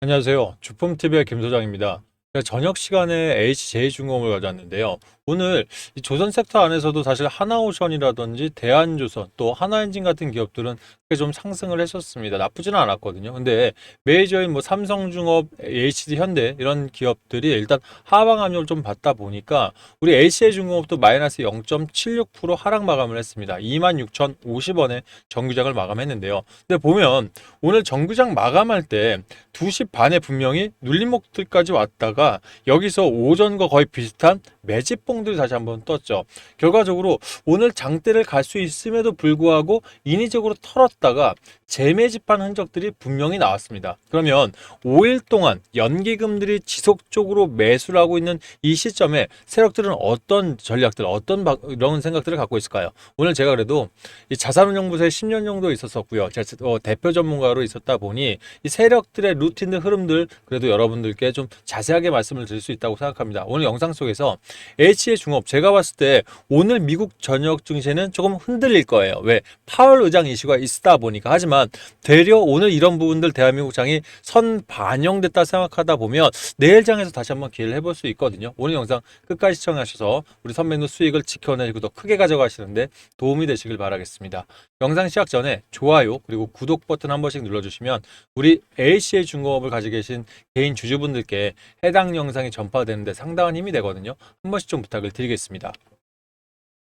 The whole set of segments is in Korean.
안녕하세요. 주품TV의 김 소장입니다. 저녁 시간에 HJ중공업을 가져왔는데요. 오늘 이 조선 섹터 안에서도 사실 하나오션이라든지 대한조선 또 하나엔진 같은 기업들은 꽤좀 상승을 했었습니다. 나쁘지는 않았거든요. 근데 메이저인 뭐 삼성중업, HD 현대 이런 기업들이 일단 하방 압력을 좀 받다 보니까 우리 HJ중공업도 마이너스 0.76% 하락 마감을 했습니다. 26,050원에 정규장을 마감했는데요. 근데 보면 오늘 정규장 마감할 때 2시 반에 분명히 눌림목들까지 왔다가 여기서 오전과 거의 비슷한 매집봉들이 다시 한번 떴죠. 결과적으로 오늘 장대를 갈 수 있음에도 불구하고 인위적으로 털었다가 재매집한 흔적들이 분명히 나왔습니다. 그러면 5일 동안 연기금들이 지속적으로 매수를 하고 있는 이 시점에 세력들은 어떤 전략들, 어떤 바- 이런 생각들을 갖고 있을까요? 오늘 제가 그래도 이 자산운용부서에 10년 정도 있었었고요. 제가 어, 대표 전문가로 있었다 보니 이 세력들의 루틴들 흐름들 그래도 여러분들께 좀 자세하게 말씀을 드릴 수 있다고 생각합니다. 오늘 영상 속에서 H의 중업 제가 봤을 때 오늘 미국 전역 증시는 조금 흔들릴 거예요. 왜? 파월 의장 이슈가 있다 보니까 하지만 되려 오늘 이런 부분들 대한민국 장이 선 반영됐다 생각하다 보면 내일 장에서 다시 한번 기회를 해볼 수 있거든요. 오늘 영상 끝까지 시청하셔서 우리 선배님 수익을 지켜내고 더 크게 가져가시는데 도움이 되시길 바라겠습니다. 영상 시작 전에 좋아요 그리고 구독 버튼 한 번씩 눌러주시면 우리 AC의 중공업을 가지고 계신 개인 주주분들께 해당 영상이 전파되는데 상당한 힘이 되거든요. 한 번씩 좀 부탁을 드리겠습니다.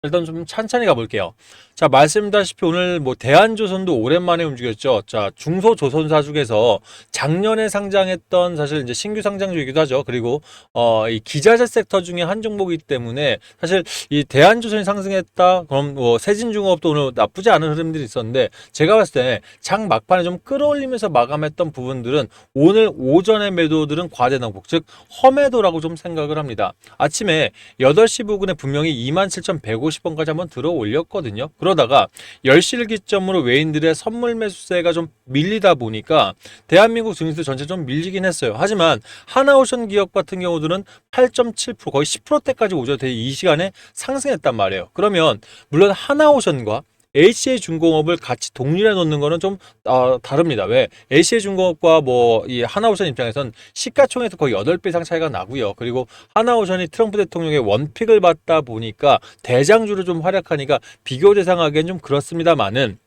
일단 좀 천천히 가볼게요. 자, 말씀드렸다시피 오늘 뭐 대한조선도 오랜만에 움직였죠. 자, 중소조선사 중에서 작년에 상장했던 사실 이제 신규 상장주이기도 하죠. 그리고 어, 이 기자재 섹터 중에 한 종목이기 때문에 사실 이 대한조선이 상승했다. 그럼 뭐 세진중업도 오늘 나쁘지 않은 흐름들이 있었는데 제가 봤을 때 장 막판에 좀 끌어올리면서 마감했던 부분들은 오늘 오전의 매도들은 과대낭복 즉 험매도라고 좀 생각을 합니다. 아침에 8시 부근에 분명히 27,150 원까지 한번 들어 올렸거든요. 그러다가 10시를 기점으로 외인들의 선물 매수세가 좀 밀리다 보니까 대한민국 증시도 전체 좀 밀리긴 했어요. 하지만 하나오션 기업 같은 경우들은 8.7% 거의 10%대까지 오죠. 이 시간에 상승했단 말이에요. 그러면 물론 하나오션과 HA 중공업을 같이 동일해 놓는 거는 좀 어, 다릅니다. 왜? HA 중공업과 뭐 이 하나오션 입장에선 시가총액도 거의 8배 이상 차이가 나고요. 그리고 하나오션이 트럼프 대통령의 원픽을 받다 보니까 대장주로 좀 활약하니까 비교 대상하기엔 좀 그렇습니다만은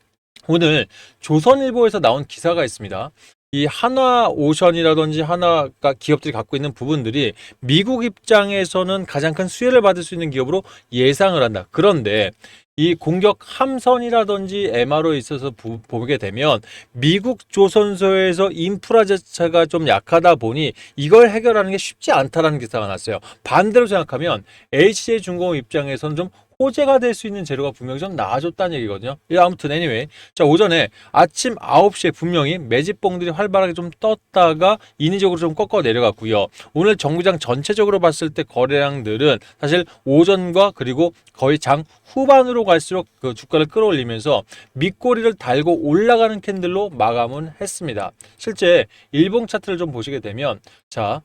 오늘 조선일보에서 나온 기사가 있습니다. 이 하나오션이라든지 하나가 기업들이 갖고 있는 부분들이 미국 입장에서는 가장 큰 수혜를 받을 수 있는 기업으로 예상을 한다. 그런데 이 공격 함선이라든지 MRO에 있어서 부- 보게 되면 미국 조선소에서 인프라 자체가 좀 약하다 보니 이걸 해결하는 게 쉽지 않다라는 기사가 났어요. 반대로 생각하면 HJ 중공업 입장에서는 좀 호재가 될 수 있는 재료가 분명히 좀 나아졌다는 얘기거든요. 예, 아무튼 anyway. 자, 오전에 아침 9시에 분명히 매집봉들이 활발하게 좀 떴다가 인위적으로 좀 꺾어 내려갔고요. 오늘 정구장 전체적으로 봤을 때 거래량들은 사실 오전과 그리고 거의 장 후반으로 갈수록 그 주가를 끌어올리면서 밑꼬리를 달고 올라가는 캔들로 마감은 했습니다. 실제 일봉 차트를 좀 보시게 되면 자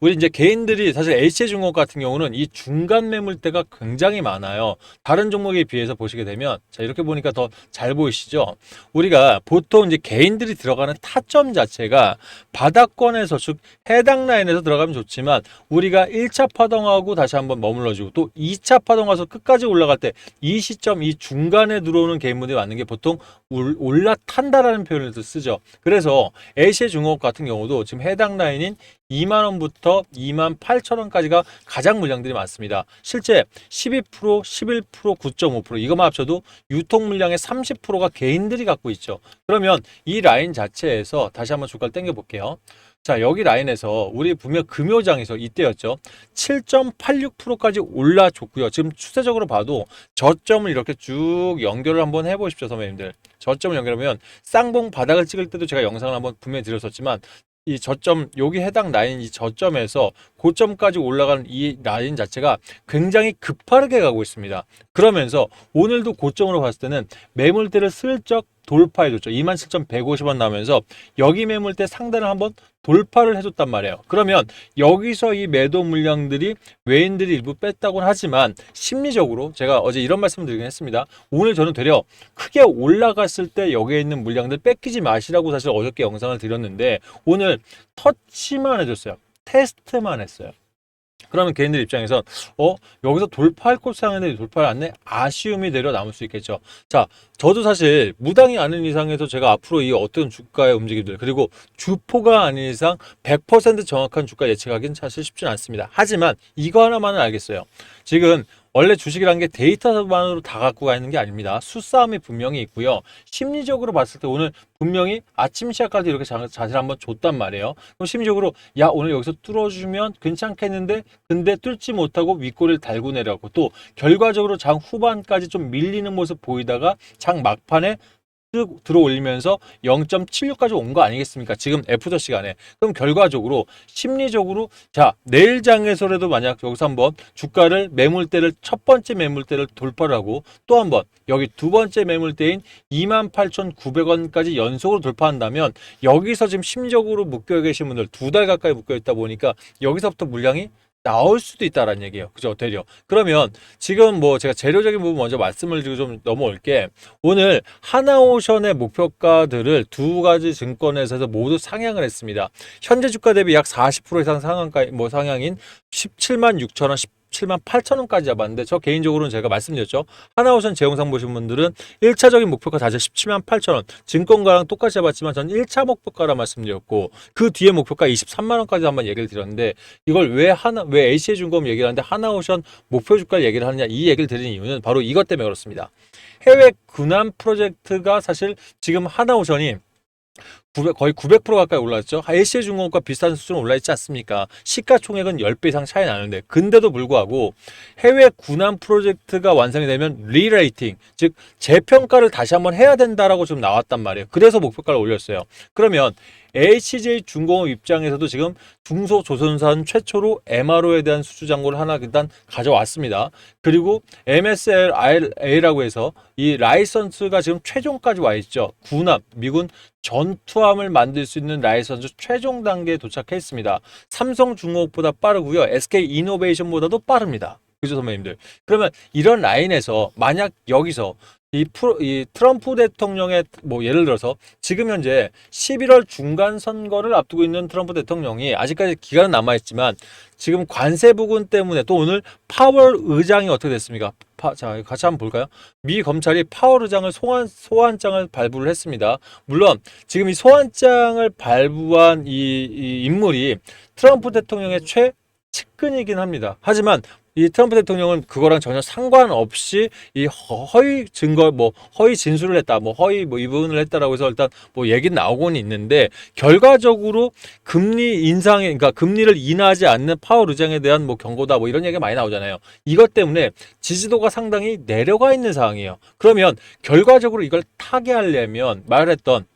우리 이제 개인들이 사실 HJ중공업 같은 경우는 이 중간 매물대가 굉장히 많아요. 다른 종목에 비해서 보시게 되면 자 이렇게 보니까 더 잘 보이시죠? 우리가 보통 이제 개인들이 들어가는 타점 자체가 바닥권에서 즉 해당 라인에서 들어가면 좋지만 우리가 1차 파동하고 다시 한번 머물러주고 또 2차 파동 와서 끝까지 올라갈 때 이 시점 이 중간에 들어오는 개인분들이 맞는 게 보통 올- 올라탄다라는 표현을 또 쓰죠. 그래서 중공업 같은 경우도 지금 해당 라인인 2만 원부터 2만 8천 원까지가 가장 물량들이 많습니다. 실제 12%, 11%, 9.5% 이것만 합쳐도 유통 물량의 30%가 개인들이 갖고 있죠. 그러면 이 라인 자체에서 다시 한번 주가를 당겨 볼게요. 자, 여기 라인에서 우리 분명 금요장에서 이때였죠. 7.86%까지 올라줬고요. 지금 추세적으로 봐도 저점을 이렇게 쭉 연결을 한번 해보십시오, 선배님들. 저점을 연결하면 쌍봉 바닥을 찍을 때도 제가 영상을 한번 분명히 드렸었지만 이 저점 여기 해당 라인 이 저점에서 고점까지 올라가는 이 라인 자체가 굉장히 급하게 가고 있습니다. 그러면서 오늘도 고점으로 봤을 때는 매물대를 슬쩍 돌파해줬죠. 27,150원 나오면서 여기 매물대 상단을 한번 돌파를 해줬단 말이에요. 그러면 여기서 이 매도 물량들이 외인들이 일부 뺐다고는 하지만 심리적으로 제가 어제 이런 말씀을 드리긴 했습니다. 오늘 저는 되려 크게 올라갔을 때 여기에 있는 물량들 뺏기지 마시라고 사실 어저께 영상을 드렸는데 오늘 터치만 해줬어요. 테스트만 했어요. 그러면 개인들 입장에선 어 여기서 돌파할 곳 상황인데 돌파를 안 내? 아쉬움이 내려 남을 수 있겠죠. 자, 저도 사실 무당이 아닌 이상에서 제가 앞으로 이 어떤 주가의 움직임들 그리고 주포가 아닌 이상 100% 정확한 주가 예측하기는 사실 쉽지는 않습니다. 하지만 이거 하나만은 알겠어요. 지금 원래 주식이라는 게 데이터만으로 다 갖고 가 있는 게 아닙니다. 수싸움이 분명히 있고요. 심리적으로 봤을 때 오늘 분명히 아침 시작까지 이렇게 자, 자세를 한번 줬단 말이에요. 그럼 심리적으로 야 오늘 여기서 뚫어주면 괜찮겠는데 근데 뚫지 못하고 윗꼬리를 달고 내려가고 또 결과적으로 장 후반까지 좀 밀리는 모습 보이다가 장 막판에 쓱 들어 올리면서 0.76까지 온 거 아니겠습니까? 지금 F저 시간에. 그럼 결과적으로 심리적으로 자, 내일 장에서라도 만약 여기서 한번 주가를 매물대를 첫 번째 매물대를 돌파를 하고 또 한번 여기 두 번째 매물대인 28,900원까지 연속으로 돌파한다면 여기서 지금 심적으로 묶여 계신 분들 두 달 가까이 묶여 있다 보니까 여기서부터 물량이 나올 수도 있다라는 얘기예요. 그죠? 되려. 그러면 지금 뭐 제가 재료적인 부분 먼저 말씀을 드리고 좀 넘어올게. 오늘 하나오션의 목표가들을 두 가지 증권회사에서 모두 상향을 했습니다. 현재 주가 대비 약 40% 이상 상한가 뭐 상향인 17만 6천 원, 17만 8천 원까지 잡았는데 저 개인적으로는 제가 말씀드렸죠. 하나오션 재영상 보신 분들은 1차적인 목표가 다시 17만 8천 원. 증권가랑 똑같이 잡았지만 저는 1차 목표가라 말씀드렸고 그 뒤에 목표가 23만 원까지 한번 얘기를 드렸는데 이걸 왜 하나 왜 ACA 중공업 얘기를 하는데 하나오션 목표 주가 얘기를 하느냐 이 얘기를 드리는 이유는 바로 이것 때문에 그렇습니다. 해외 군함 프로젝트가 사실 지금 하나오션이 900, 거의 900% 가까이 올랐죠. ACA 중공업과 비슷한 수준으로 올라있지 않습니까? 시가총액은 10배 이상 차이 나는데 근데도 불구하고 해외 군함 프로젝트가 완성이 되면 리레이팅 즉 재평가를 다시 한번 해야 된다라고 지금 나왔단 말이에요. 그래서 목표가를 올렸어요. 그러면 HJ 중공업 입장에서도 지금 중소조선사는 최초로 MRO에 대한 수주 잔고를 하나 일단 가져왔습니다. 그리고 MSLA라고 해서 이 라이선스가 지금 최종까지 와 있죠. 군함, 미군 전투 함을 만들 수 있는 라이선스 최종 단계에 도착했습니다. 삼성중공업보다 빠르고요. SK 이노베이션보다도 빠릅니다. 그죠 선배님들? 그러면 이런 라인에서 만약 여기서 이, 프로, 이 트럼프 대통령의 뭐 예를 들어서 지금 현재 11월 중간 선거를 앞두고 있는 트럼프 대통령이 아직까지 기간은 남아 있지만 지금 관세 부분 때문에 또 오늘 파월 의장이 어떻게 됐습니까? 파, 자 같이 한번 볼까요? 미 검찰이 파월 의장을 소환 소환장을 발부를 했습니다. 물론 지금 이 소환장을 발부한 이, 이 인물이 트럼프 대통령의 최 측근이긴 합니다. 하지만 이 트럼프 대통령은 그거랑 전혀 상관없이 이 허위 증거 뭐 허위 진술을 했다 뭐 허위 뭐 이 부분을 했다라고 해서 일단 뭐 얘기는 나오고는 있는데 결과적으로 금리 인상에 그러니까 금리를 인하하지 않는 파월 의장에 대한 뭐 경고다 뭐 이런 얘기가 많이 나오잖아요. 이것 때문에 지지도가 상당히 내려가 있는 상황이에요. 그러면 결과적으로 이걸 타개하려면 말했던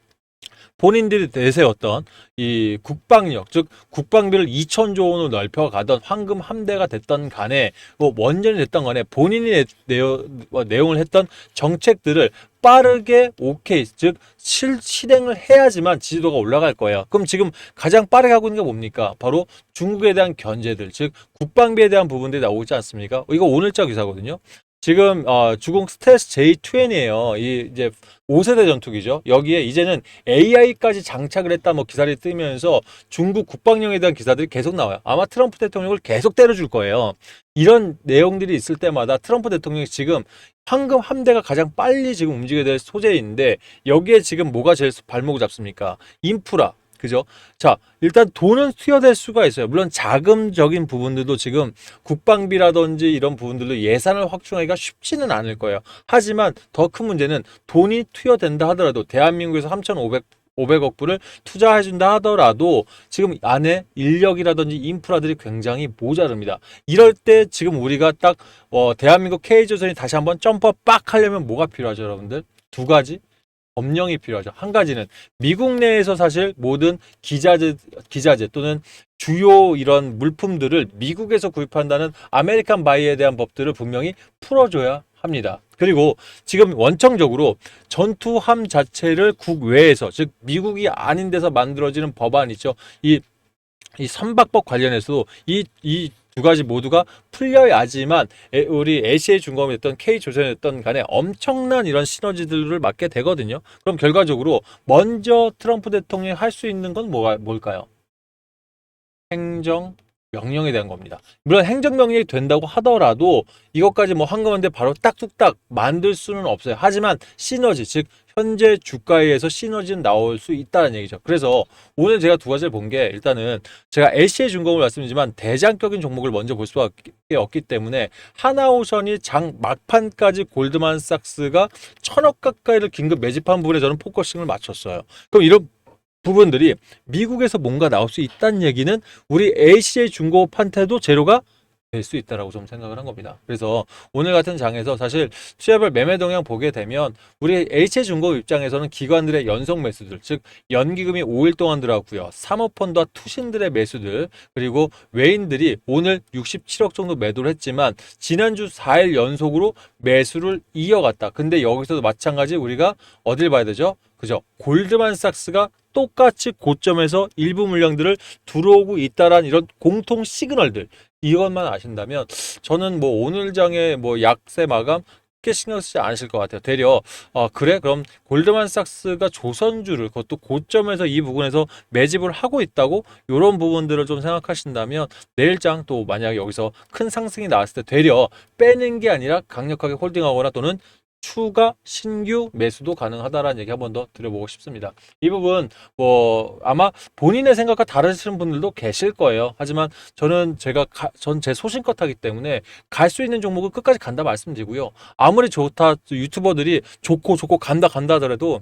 본인들이 내세웠던 이 국방력, 즉 국방비를 2천조 원으로 넓혀가던 황금 함대가 됐던 간에 뭐 원전이 됐던 간에 본인이 내, 내어, 뭐 내용을 했던 정책들을 빠르게 오케이, 즉 실, 실행을 해야지만 지지도가 올라갈 거예요. 그럼 지금 가장 빠르게 하고 있는 게 뭡니까? 바로 중국에 대한 견제들, 즉 국방비에 대한 부분들이 나오고 있지 않습니까? 이거 오늘자 기사거든요. 지금 어, 주공 스텔스 J2N이에요. 이 이제 5세대 전투기죠. 여기에 이제는 AI까지 장착을 했다 뭐 기사를 뜨면서 중국 국방력에 대한 기사들이 계속 나와요. 아마 트럼프 대통령을 계속 때려줄 거예요. 이런 내용들이 있을 때마다 트럼프 대통령이 지금 황금 함대가 가장 빨리 지금 움직여야 될 소재인데 여기에 지금 뭐가 제일 발목을 잡습니까? 인프라. 그죠? 자, 일단 돈은 투여될 수가 있어요. 물론 자금적인 부분들도 지금 국방비라든지 이런 부분들도 예산을 확충하기가 쉽지는 않을 거예요. 하지만 더 큰 문제는 돈이 투여된다 하더라도 대한민국에서 3,500 500억 불을 투자해준다 하더라도 지금 안에 인력이라든지 인프라들이 굉장히 모자릅니다. 이럴 때 지금 우리가 딱 어, 대한민국 K조선이 다시 한번 점퍼 빡 하려면 뭐가 필요하죠, 여러분들? 두 가지. 법령이 필요하죠. 한 가지는 미국 내에서 사실 모든 기자재, 기자재 또는 주요 이런 물품들을 미국에서 구입한다는 아메리칸 바이에 대한 법들을 분명히 풀어줘야 합니다. 그리고 지금 원청적으로 전투함 자체를 국외에서 즉 미국이 아닌 데서 만들어지는 법안 있죠. 이 이 선박법 관련해서도 이 이 두 가지 모두가 풀려야지만 에- 우리 ACA 중공업이었던 K 조선이었던 간에 엄청난 이런 시너지들을 맡게 되거든요. 그럼 결과적으로 먼저 트럼프 대통령이 할 수 있는 건 뭐가 뭘까요? 행정 명령에 대한 겁니다. 물론 행정명령이 된다고 하더라도 이것까지 뭐 한가운데 바로 딱뚝딱 만들 수는 없어요. 하지만 시너지, 즉 현재 주가에 의해서 시너지는 나올 수 있다는 얘기죠. 그래서 오늘 제가 두 가지를 본 게 일단은 제가 LC의 준공을 말씀드리지만 대장격인 종목을 먼저 볼 수밖에 없기 때문에 하나오션이 장 막판까지 골드만삭스가 천억 가까이를 긴급 매집한 부분에 저는 포커싱을 맞췄어요. 그럼 이런 부분들이 미국에서 뭔가 나올 수 있다는 얘기는 우리 ACJ 중고업한테도 재료가 될 수 있다라고 좀 생각을 한 겁니다. 그래서 오늘 같은 장에서 사실 투자별 매매 동향 보게 되면 우리 HA 중고 입장에서는 기관들의 연속 매수들, 즉 연기금이 5일 동안 들어갔고요. 사모펀드와 투신들의 매수들, 그리고 외인들이 오늘 67억 정도 매도를 했지만 지난주 4일 연속으로 매수를 이어갔다. 근데 여기서도 마찬가지 우리가 어딜 봐야 되죠? 그죠? 골드만삭스가 똑같이 고점에서 일부 물량들을 들어오고 있다란 이런 공통 시그널들 이것만 아신다면 저는 뭐 오늘 장에 뭐 약세 마감 크게 신경 쓰지 않으실 것 같아요. 되려 어 그래 그럼 골드만삭스가 조선주를 그것도 고점에서 이 부분에서 매집을 하고 있다고 이런 부분들을 좀 생각하신다면 내일장 또 만약 여기서 큰 상승이 나왔을 때 되려 빼는 게 아니라 강력하게 홀딩하거나 또는 추가 신규 매수도 가능하다라는 얘기 한 번 더 드려보고 싶습니다. 이 부분 뭐 아마 본인의 생각과 다르시는 분들도 계실 거예요. 하지만 저는 제가 전 제 소신껏 하기 때문에 갈 수 있는 종목을 끝까지 간다 말씀드리고요. 아무리 좋다 유튜버들이 좋고 좋고 간다 간다 하더라도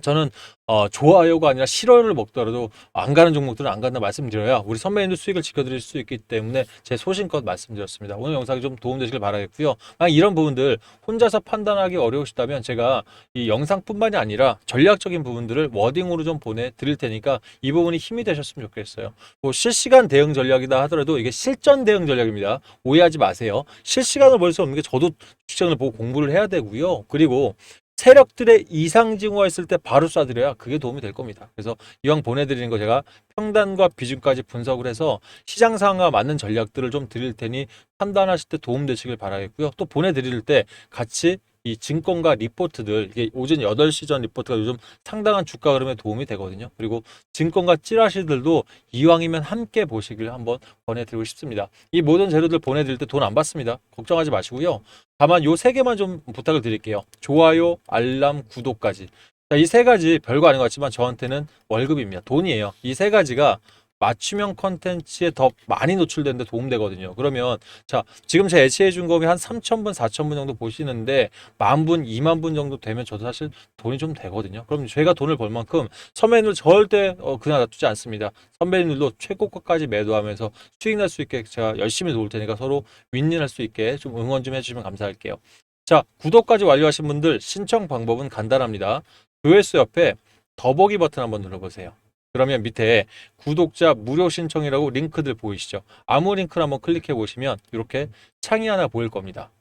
저는 어, 좋아요가 아니라 싫어요를 먹더라도 안 가는 종목들은 안 간다 말씀드려야 우리 선배님들 수익을 지켜드릴 수 있기 때문에 제 소신껏 말씀드렸습니다. 오늘 영상이 좀 도움되시길 바라겠고요. 만약 이런 부분들 혼자서 판단하기 어려우시다면 제가 이 영상뿐만이 아니라 전략적인 부분들을 워딩으로 좀 보내드릴 테니까 이 부분이 힘이 되셨으면 좋겠어요. 뭐 실시간 대응 전략이다 하더라도 이게 실전 대응 전략입니다. 오해하지 마세요. 실시간을 볼 수 없는 게 저도 주장을 보고 공부를 해야 되고요. 그리고 세력들의 이상 징후했을 때 바로 쏴드려야 그게 도움이 될 겁니다. 그래서 이왕 보내드리는 거 제가 평단과 비중까지 분석을 해서 시장 상황과 맞는 전략들을 좀 드릴 테니 판단하실 때 도움 되시길 바라겠고요. 또 보내드릴 때 같이 이 증권가 리포트들 이게 오전 8시 전 리포트가 요즘 상당한 주가 흐름에 도움이 되거든요. 그리고 증권가 찌라시들도 이왕이면 함께 보시길 한번 보내드리고 싶습니다. 이 모든 재료들 보내드릴 때 돈 안 받습니다. 걱정하지 마시고요. 다만 요 세 개만 좀 부탁을 드릴게요. 좋아요, 알람, 구독까지. 이 세 가지 별거 아닌 것 같지만 저한테는 월급입니다. 돈이에요. 이 세 가지가 맞춤형 컨텐츠에 더 많이 노출되는데 도움되거든요. 그러면 자 지금 제 HA 중급이 한 3,000분, 4,000분 정도 보시는데 만 분, 2만 분 정도 되면 저도 사실 돈이 좀 되거든요. 그럼 제가 돈을 벌 만큼 선배님들 절대 어, 그냥 놔두지 않습니다. 선배님들도 최고가까지 매도하면서 수익 날 수 있게 제가 열심히 도울 테니까 서로 윈윈할 수 있게 좀 응원 좀 해주시면 감사할게요. 자 구독까지 완료하신 분들 신청 방법은 간단합니다. 조회수 옆에 더보기 버튼 한번 눌러보세요. 그러면 밑에 구독자 무료 신청이라고 링크들 보이시죠? 아무 링크를 한번 클릭해 보시면 이렇게 창이 하나 보일 겁니다.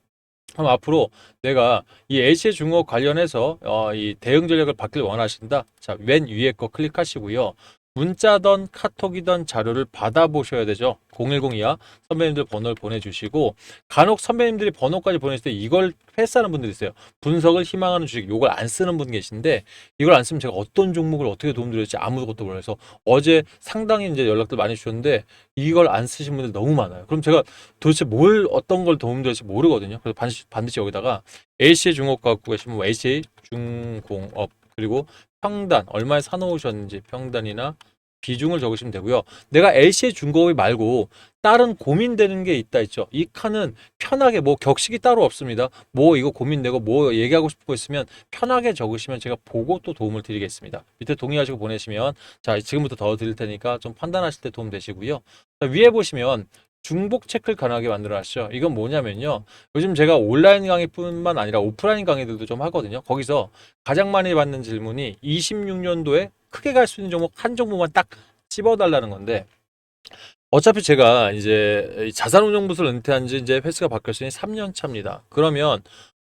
그럼 앞으로 내가 이 HA 중업 관련해서 어, 이 대응 전략을 받길 원하신다. 자, 맨 위에 거 클릭하시고요. 문자든 카톡이든 자료를 받아보셔야 되죠. 010이야 선배님들 번호를 보내주시고 간혹 선배님들이 번호까지 보냈을 때 이걸 패스하는 분들이 있어요. 분석을 희망하는 주식 이걸 안 쓰는 분 계신데 이걸 안 쓰면 제가 어떤 종목을 어떻게 도움드릴지 아무것도 몰라서 어제 상당히 이제 연락들 많이 주셨는데 이걸 안 쓰신 분들 너무 많아요. 그럼 제가 도대체 뭘 어떤 걸 도움드릴지 모르거든요. 그래서 반드시, 반드시 여기다가 ACA 중업 갖고 계시면 뭐 ACA 중공업 그리고 평단 얼마에 사놓으셨는지 평단이나 비중을 적으시면 되고요. 내가 LC의 중고업이 말고 다른 고민되는 게 있다 있죠. 이 칸은 편하게 뭐 격식이 따로 없습니다. 뭐 이거 고민되고 뭐 얘기하고 싶은 거 있으면 편하게 적으시면 제가 보고 또 도움을 드리겠습니다. 밑에 동의하시고 보내시면 자 지금부터 더 드릴 테니까 좀 판단하실 때 도움 되시고요. 자, 위에 보시면 중복 체크를 가능하게 만들어 놨죠. 이건 뭐냐면요. 요즘 제가 온라인 강의뿐만 아니라 오프라인 강의들도 좀 하거든요. 거기서 가장 많이 받는 질문이 26년도에 크게 갈 수 있는 종목 한 종목만 딱 찝어달라는 건데 어차피 제가 이제 이 자산운용부를 은퇴한 지 이제 횟수가 바뀌었으니 3년 차입니다. 그러면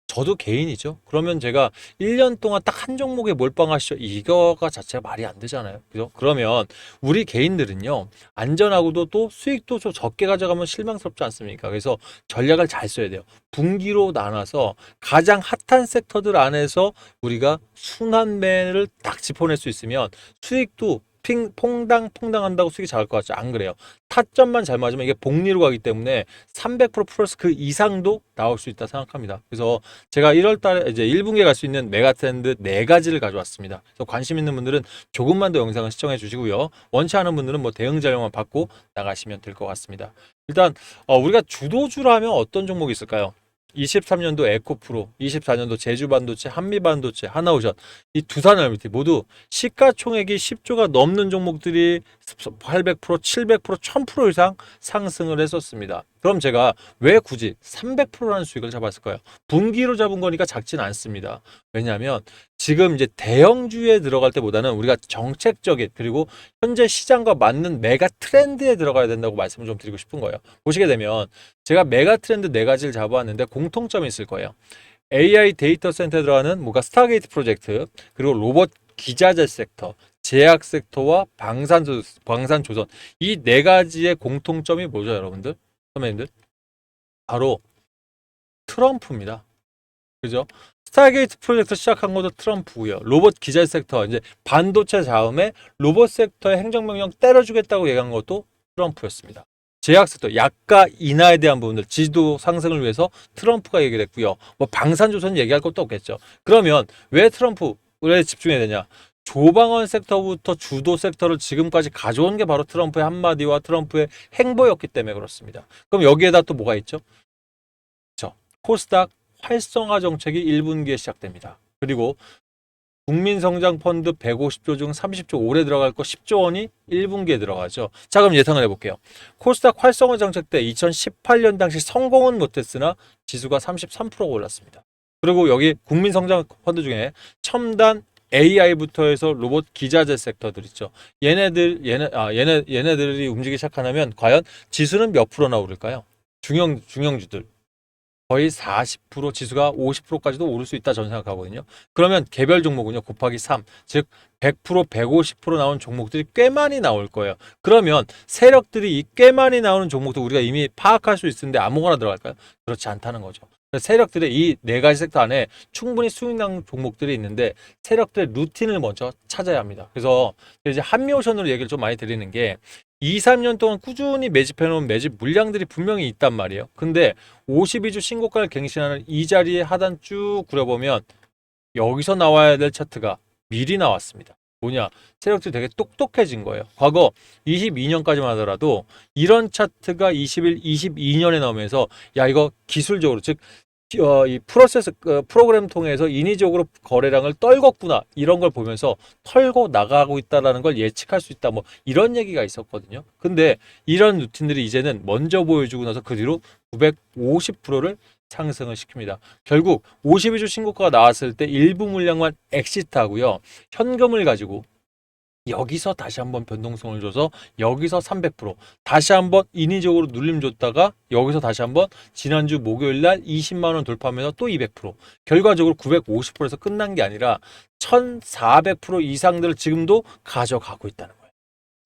저도 개인이죠. 그러면 제가 1년 동안 딱 한 종목에 몰빵하시죠. 이거가 자체가 말이 안 되잖아요. 그죠? 그러면 우리 개인들은요. 안전하고도 또 수익도 좀 적게 가져가면 실망스럽지 않습니까? 그래서 전략을 잘 써야 돼요. 분기로 나눠서 가장 핫한 섹터들 안에서 우리가 순환매를 딱 짚어낼 수 있으면 수익도 핑, 퐁당 퐁당한다고 수익이 잘할 것 같죠? 안 그래요. 타점만 잘 맞으면 이게 복리로 가기 때문에 300% 플러스 그 이상도 나올 수 있다 생각합니다. 그래서 제가 1월 달에 이제 1분기에 갈 수 있는 메가 트렌드 네 가지를 가져왔습니다. 그래서 관심 있는 분들은 조금만 더 영상을 시청해 주시고요. 원치 않은 분들은 뭐 대응 자료만 받고 나가시면 될 것 같습니다. 일단 어, 우리가 주도주로 하면 어떤 종목이 있을까요? 23년도 에코프로, 24년도 제주반도체, 한미반도체, 하나오션 이 두산알미티 모두 시가총액이 10조가 넘는 종목들이 800%, 700%, 1000% 이상 상승을 했었습니다. 그럼 제가 왜 굳이 300%라는 수익을 잡았을까요? 분기로 잡은 거니까 작진 않습니다. 왜냐하면 지금 이제 대형주에 들어갈 때보다는 우리가 정책적인 그리고 현재 시장과 맞는 메가 트렌드에 들어가야 된다고 말씀을 좀 드리고 싶은 거예요. 보시게 되면 제가 메가 트렌드 네 가지를 잡아왔는데 공통점이 있을 거예요. AI 데이터 센터에 들어가는 뭔가 스타게이트 프로젝트 그리고 로봇 기자재 섹터 제약 섹터와 방산 방산 조선 이 네 가지의 공통점이 뭐죠, 여러분들? 선배님들? 바로 트럼프입니다. 그죠? 스타게이트 프로젝트 시작한 것도 트럼프고요. 로봇 기자 섹터 이제 반도체 다음에 로봇 섹터의 행정명령 때려주겠다고 얘기한 것도 트럼프였습니다. 제약 섹터 약가 인하에 대한 부분들 지도 상승을 위해서 트럼프가 얘기를 했고요. 뭐 방산조선 얘기할 것도 없겠죠. 그러면 왜 트럼프에 집중해야 되냐? 조방원 섹터부터 주도 섹터를 지금까지 가져온 게 바로 트럼프의 한마디와 트럼프의 행보였기 때문에 그렇습니다. 그럼 여기에다 또 뭐가 있죠? 저 코스닥 활성화 정책이 1분기에 시작됩니다. 그리고 국민성장펀드 150조 중 30조 올해 들어갈 거 10조 원이 1분기에 들어가죠. 자 그럼 예상을 해볼게요. 코스닥 활성화 정책 때 2018년 당시 성공은 못했으나 지수가 33%가 올랐습니다. 그리고 여기 국민성장펀드 중에 첨단 AI부터 해서 로봇 기자재 섹터들 있죠. 얘네들 얘네 아 얘네 얘네들이 움직이기 시작하면 과연 지수는 몇 프로나 오를까요? 중형 중형주들 거의 40% 지수가 50%까지도 오를 수 있다 저는 생각하거든요. 그러면 개별 종목은요 곱하기 3, 즉 100%, 150% 나온 종목들이 꽤 많이 나올 거예요. 그러면 세력들이 이 꽤 많이 나오는 종목도 우리가 이미 파악할 수 있는데 아무거나 들어갈까요? 그렇지 않다는 거죠. 세력들의 이 네 가지 섹터 안에 충분히 수익 난 종목들이 있는데 세력들의 루틴을 먼저 찾아야 합니다. 그래서 이제 한미오션으로 얘기를 좀 많이 드리는 게 2, 3년 동안 꾸준히 매집해놓은 매집 물량들이 분명히 있단 말이에요. 근데 52주 신고가를 갱신하는 이 자리에 하단 쭉 그려보면 여기서 나와야 될 차트가 미리 나왔습니다. 뭐냐? 세력들이 되게 똑똑해진 거예요. 과거 22년까지만 하더라도 이런 차트가 21, 22년에 나오면서 야 이거 기술적으로 즉 어, 이 프로세스 어, 프로그램 통해서 인위적으로 거래량을 떨궜구나 이런 걸 보면서 털고 나가고 있다라는 걸 예측할 수 있다 뭐 이런 얘기가 있었거든요. 근데 이런 루틴들이 이제는 먼저 보여주고 나서 그 뒤로 950%를 상승을 시킵니다. 결국 52주 신고가가 나왔을 때 일부 물량만 엑시트하고요. 현금을 가지고 여기서 다시 한번 변동성을 줘서 여기서 300% 다시 한번 인위적으로 눌림 줬다가 여기서 다시 한번 지난주 목요일 날 20만 원 돌파하면서 또 200% 결과적으로 950%에서 끝난 게 아니라 1400% 이상들을 지금도 가져가고 있다는.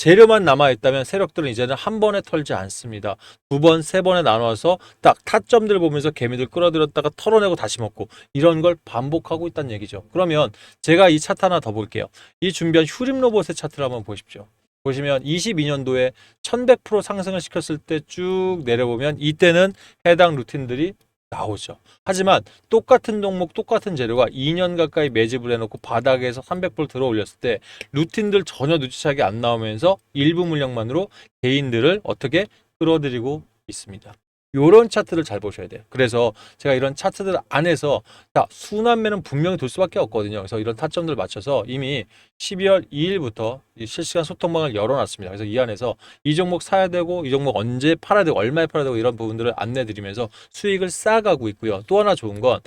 재료만 남아있다면 세력들은 이제는 한 번에 털지 않습니다. 두 번, 세 번에 나눠서 딱 타점들 보면서 개미들 끌어들였다가 털어내고 다시 먹고 이런 걸 반복하고 있다는 얘기죠. 그러면 제가 이 차트 하나 더 볼게요. 이 준비한 휴림 로봇의 차트를 한번 보십시오. 보시면 22년도에 1100% 상승을 시켰을 때 쭉 내려보면 이때는 해당 루틴들이 나오죠. 하지만 똑같은 종목, 똑같은 재료가 2년 가까이 매집을 해놓고 바닥에서 300불 들어 올렸을 때 루틴들 전혀 눈치차게 안 나오면서 일부 물량만으로 개인들을 어떻게 끌어들이고 있습니다. 요런 차트를 잘 보셔야 돼요. 그래서 제가 이런 차트들 안에서 자, 순환매는 분명히 돌 수밖에 없거든요. 그래서 이런 타점들을 맞춰서 이미 12월 2일부터 실시간 소통방을 열어놨습니다. 그래서 이 안에서 이 종목 사야 되고 이 종목 언제 팔아야 되고 얼마에 팔아야 되고 이런 부분들을 안내드리면서 수익을 쌓아가고 있고요. 또 하나 좋은 건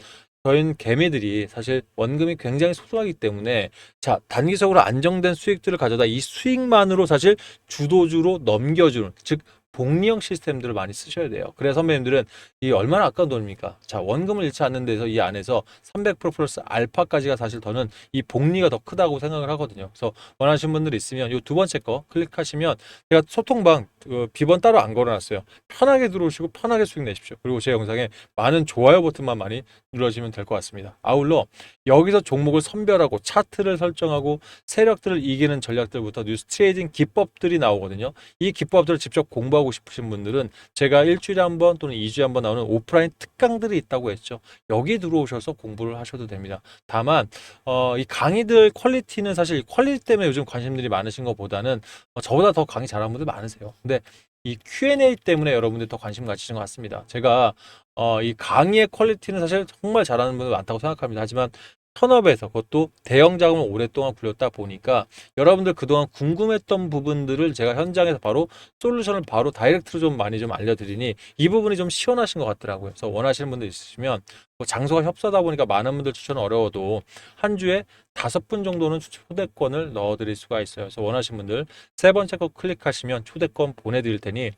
저희는 개미들이 사실 원금이 굉장히 소중하기 때문에 자 단기적으로 안정된 수익들을 가져다 이 수익만으로 사실 주도주로 넘겨주는 즉 복리형 시스템들을 많이 쓰셔야 돼요. 그래서 선배님들은 이 얼마나 아까운 돈입니까? 자 원금을 잃지 않는 데서 이 안에서 300% 플러스 알파까지가 사실 저는 이 복리가 더 크다고 생각을 하거든요. 그래서 원하시는 분들 있으면 이 두 번째 거 클릭하시면 제가 소통방 그 비번 따로 안 걸어놨어요. 편하게 들어오시고 편하게 수익 내십시오. 그리고 제 영상에 많은 좋아요 버튼만 많이 눌러주시면 될 것 같습니다. 아울러 여기서 종목을 선별하고 차트를 설정하고 세력들을 이기는 전략들부터 뉴스 트레이딩 기법들이 나오거든요. 이 기법들을 직접 공부하고 싶으신 분들은 제가 일주일에 한 번 또는 2주에 한 번 나오는 오프라인 특강들이 있다고 했죠. 여기 들어오셔서 공부를 하셔도 됩니다. 다만 어, 이 강의들 퀄리티는 사실 퀄리티 때문에 요즘 관심들이 많으신 것보다는 어, 저보다 더 강의 잘하는 분들 많으세요. 근데 이 Q&A 때문에 여러분들이 더 관심 가지신 것 같습니다. 제가 어, 이 강의의 퀄리티는 사실 정말 잘하는 분들 많다고 생각합니다. 하지만 현업에서 그것도 대형 자금을 오랫동안 굴렸다 보니까 여러분들 그동안 궁금했던 부분들을 제가 현장에서 바로 솔루션을 바로 다이렉트로 좀 많이 좀 알려드리니 이 부분이 좀 시원하신 것 같더라고요. 그래서 원하시는 분들 있으시면 뭐 장소가 협소하다 보니까 많은 분들 추천 어려워도 한 주에 다섯 분 정도는 초대권을 넣어드릴 수가 있어요. 그래서 원하시는 분들 세 번째 거 클릭하시면 초대권 보내드릴 테니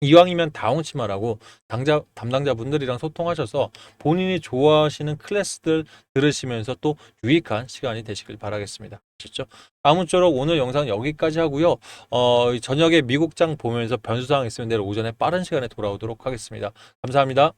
이왕이면 다운치 말하고 당자, 담당자분들이랑 소통하셔서 본인이 좋아하시는 클래스들 들으시면서 또 유익한 시간이 되시길 바라겠습니다. 아셨죠? 아무쪼록 오늘 영상 여기까지 하고요. 어, 이 저녁에 미국장 보면서 변수사항 있으면 내일 오전에 빠른 시간에 돌아오도록 하겠습니다. 감사합니다.